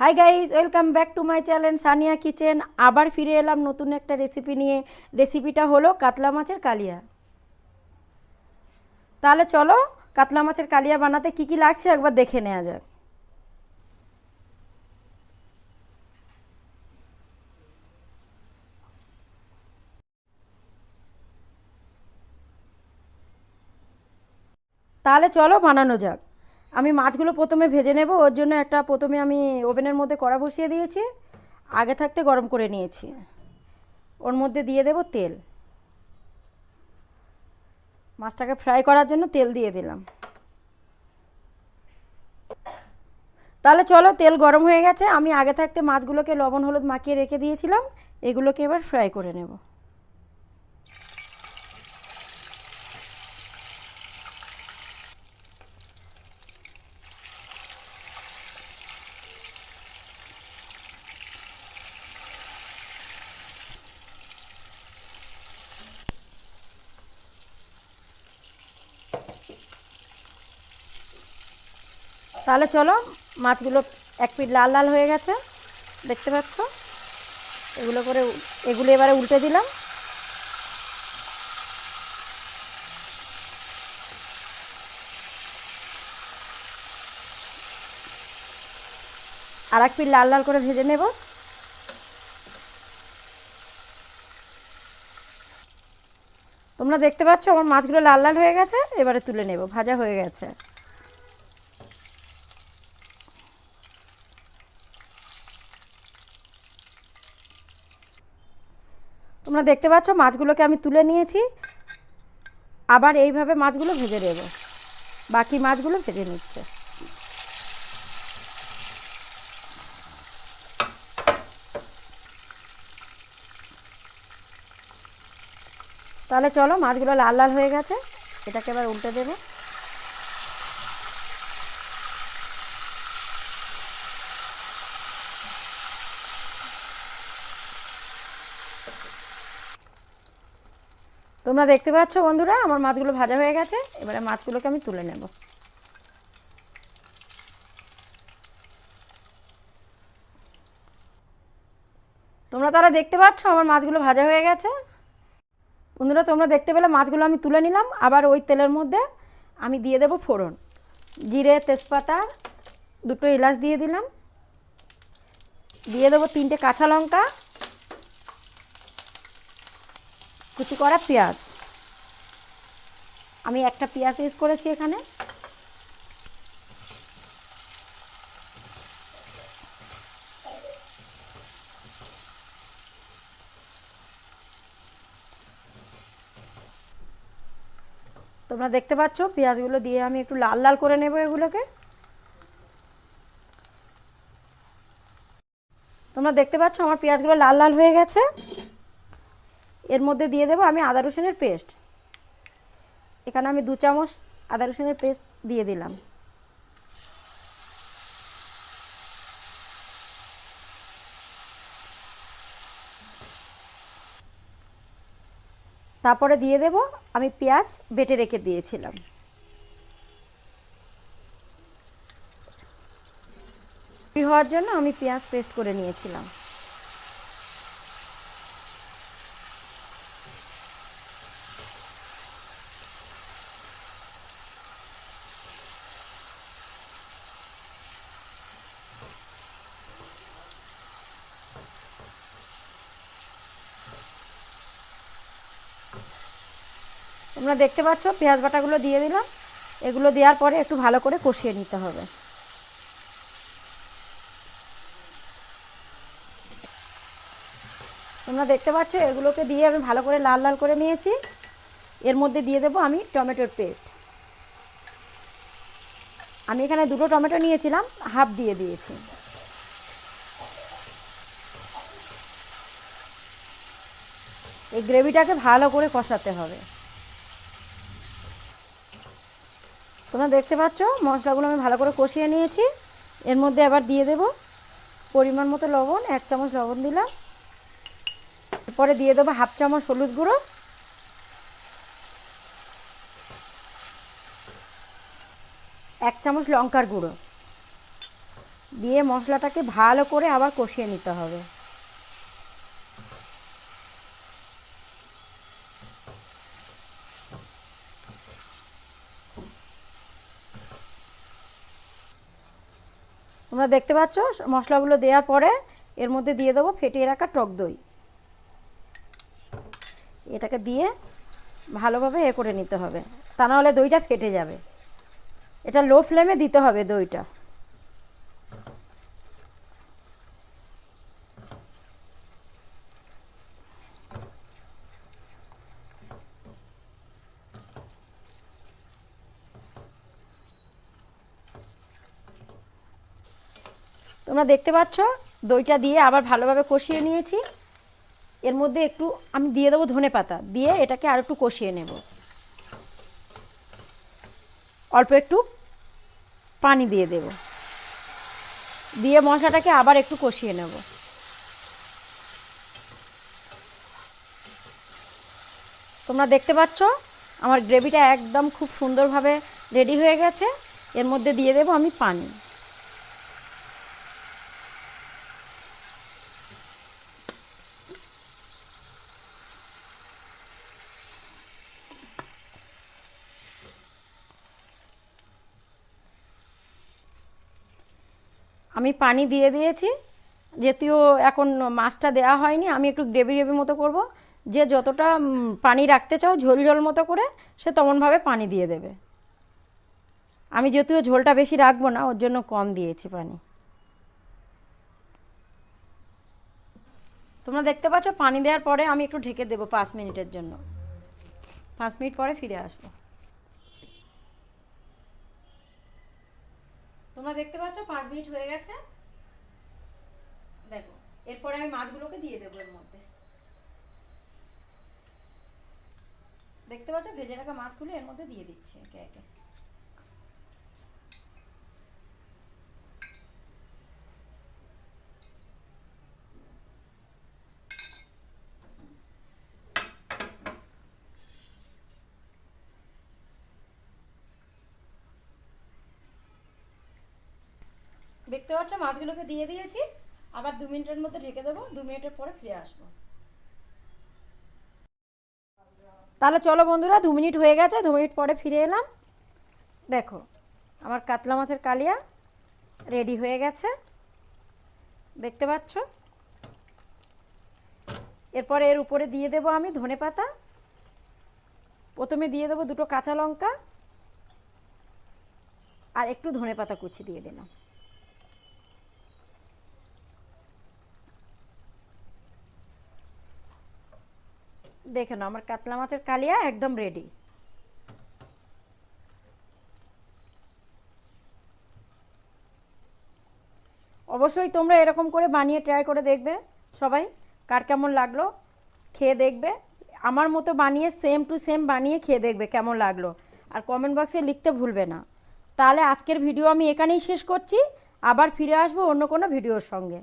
Hi guys welcome back to my channel Sania kitchen আবার ফিরে এলাম নতুন একটা রেসিপি নিয়ে। রেসিপিটা হলো কাতলা মাছের কালিয়া। তাহলে চলো কাতলা মাছের কালিয়া বানাতে কি কি লাগছে একবার দেখে নেওয়া যাক। তাহলে চলো বানানো যাক। আমি মাছগুলো প্রথমে ভেজে নেব, ওর জন্য একটা প্রথমে আমি ওভেনের মধ্যে কড়া বসিয়ে দিয়েছি, আগে থাকতে গরম করে নিয়েছি। ওর মধ্যে দিয়ে দেব তেল। মাছটাকে ফ্রাই করার জন্য তেল দিয়ে দিলাম। তাহলে চলো, তেল গরম হয়ে গেছে, আমি আগে থাকতে মাছগুলোকে লবণ, হলুদ মাখিয়ে রেখে দিয়েছিলাম, এগুলোকে এবার ফ্রাই করে নেব। তাহলে চলো, মাছগুলো এক পিট লাল লাল হয়ে গেছে, দেখতে পাচ্ছ? এগুলো করে এগুলো এবারে উল্টে দিলাম। আর এক পিঠ লাল লাল করে ভেজে নেব। তোমরা দেখতে পাচ্ছ, আমার মাছগুলো লাল লাল হয়ে গেছে, এবারে তুলে নেব, ভাজা হয়ে গেছে। তোমরা দেখতে পাচ্ছ, মাছগুলোকে আমি তুলে নিয়েছি। আবার এইভাবে মাছগুলো ভেজে দেব বাকি মাছগুলো ভেজে নিচ্ছে। তাহলে চলো, মাছগুলো লাল লাল হয়ে গেছে। এটাকে এবার উল্টে দেবো। তোমরা দেখতে পাচ্ছ বন্ধুরা, আমার মাছগুলো ভাজা হয়ে গেছে। এবারে মাছগুলোকে আমি তুলে নেব। তোমরা তারা দেখতে পাচ্ছ আমার মাছগুলো ভাজা হয়ে গেছে। বন্ধুরা, তোমরা দেখতে পেলে মাছগুলো আমি তুলে নিলাম। আবার ওই তেলের মধ্যে আমি দিয়ে দেব ফোড়ন। জিরে, তেজপাতা, দুটো এলাচ দিয়ে দিলাম। দিয়ে দেবো তিনটে কাঁচা লঙ্কা। কুচি করা পেঁয়াজ। আমি একটা পেঁয়াজ ইউজ করেছি এখানে। তোমরা দেখতে পাচ্ছ, পেঁয়াজগুলো দিয়ে আমি একটু লাল লাল করে নেব এগুলোকে। তোমরা দেখতে পাচ্ছ, আমার পেঁয়াজগুলো লাল লাল হয়ে গেছে। এর মধ্যে দিয়ে দেবো আমি আদা রসুনের পেস্ট। এখানে আমি দু চামচ আদা রসুনের পেস্ট দিয়ে দিলাম। তারপরে দিয়ে দেব আমি পেঁয়াজ বেটে রেখে দিয়েছিলাম। হওয়ার জন্য আমি পেঁয়াজ পেস্ট করে নিয়েছিলাম। তোমরা দেখতে পাচ্ছ, পেঁয়াজ বাটাগুলো দিয়ে দিলাম। এগুলো দেওয়ার পরে একটু ভালো করে কষিয়ে নিতে হবে। তোমরা দেখতে পাচ্ছ, এগুলোকে দিয়ে আমি ভালো করে লাল লাল করে নিয়েছি। এর মধ্যে দিয়ে দেবো আমি টমেটোর পেস্ট। আমি এখানে দুটো টমেটো নিয়েছিলাম, হাফ দিয়ে দিয়েছি। এই গ্রেভিটাকে ভালো করে কষাতে হবে। তোমরা দেখতে পাচ্ছ, মশলাগুলো আমি ভালো করে কষিয়ে নিয়েছি। এর মধ্যে আবার দিয়ে দেব পরিমাণ মতো লবণ, এক চামচ লবণ দিলাম। এরপরে দিয়ে দেবো হাফ চামচ হলুদ গুঁড়ো। এক চামচ লঙ্কার গুঁড়ো। দিয়ে মশলাটাকে ভালো করে আবার কষিয়ে নিতে হবে। তোমরা দেখতে পাচ্ছ, মশলাগুলো দেওয়ার পরে এর মধ্যে দিয়ে দেবো ফেটিয়ে রাখা টক দই। এটাকে দিয়ে ভালোভাবে এ করে নিতে হবে। তা নাহলে দইটা ফেটে যাবে। এটা লো ফ্লেমে দিতে হবে দইটা। তোমরা দেখতে পাচ্ছ, দইটা দিয়ে আবার ভালোভাবে কষিয়ে নিয়েছি। এর মধ্যে একটু আমি দিয়ে দেবো ধনে পাতা, দিয়ে এটাকে আর একটু কষিয়ে নেব। অল্প একটু পানি দিয়ে দেব। দিয়ে মশলাটাকে আবার একটু কষিয়ে নেব। তোমরা দেখতে পাচ্ছ, আমার গ্রেভিটা একদম খুব সুন্দরভাবে রেডি হয়ে গেছে। এর মধ্যে দিয়ে দেবো আমি পানি। আমি পানি দিয়ে দিয়েছি, যেহেতু এখন মাছটা দেওয়া হয়নি, আমি একটু গ্রেভি গ্রেভি মতো করব। যে যতটা পানি রাখতে চাও ঝোল ঝোল মতো করে, সে তেমনভাবে পানি দিয়ে দেবে। আমি যেহেতু ঝোলটা বেশি রাখব না, ওর জন্য কম দিয়েছি পানি। তোমরা দেখতে পাচ্ছ, পানি দেওয়ার পরে আমি একটু ঢেকে দেবো পাঁচ মিনিটের জন্য। পাঁচ মিনিট পরে ফিরে আসব। তোমরা দেখতে পাচ্ছ, পাঁচ মিনিট হয়ে গেছে। দেখো, এরপরে আমি মাছগুলোকে দিয়ে দেবো এর মধ্যে। দেখতে পাচ্ছ, ভেজে রাখা মাছগুলো এর মধ্যে দিয়ে দিচ্ছে একে একে। দেখতে পাচ্ছ, মাছগুলোকে দিয়ে দিয়েছি। আবার দু মিনিটের মধ্যে ঢেকে দেবো, দু মিনিটের পরে ফিরে আসব। তাহলে চলো বন্ধুরা, দু মিনিট হয়ে গেছে, দু মিনিট পরে ফিরে এলাম। দেখো, আমার কাতলা মাছের কালিয়া রেডি হয়ে গেছে। দেখতে পাচ্ছ? এরপরে এর উপরে দিয়ে দেবো আমি ধনে পাতা। প্রথমে দিয়ে দেবো দুটো কাঁচা লঙ্কা। আর একটু ধনে পাতা কুচি দিয়ে দিলাম। দেখে নাও, আমার কাতলা মাছের কালিয়া একদম রেডি অবশ্যই তোমরা এরকম করে বানিয়ে ট্রাই করে দেখবে সবাই, কার কেমন লাগল খেয়ে দেখবে। আমার মতো বানিয়ে সেম টু সেম বানিয়ে খেয়ে দেখবে কেমন লাগল। আর কমেন্ট বক্সে লিখতে ভুলবে না। তাহলে আজকের ভিডিও আমি এখানেই শেষ করছি। আবার ফিরে আসব অন্য কোনো ভিডিওর সঙ্গে।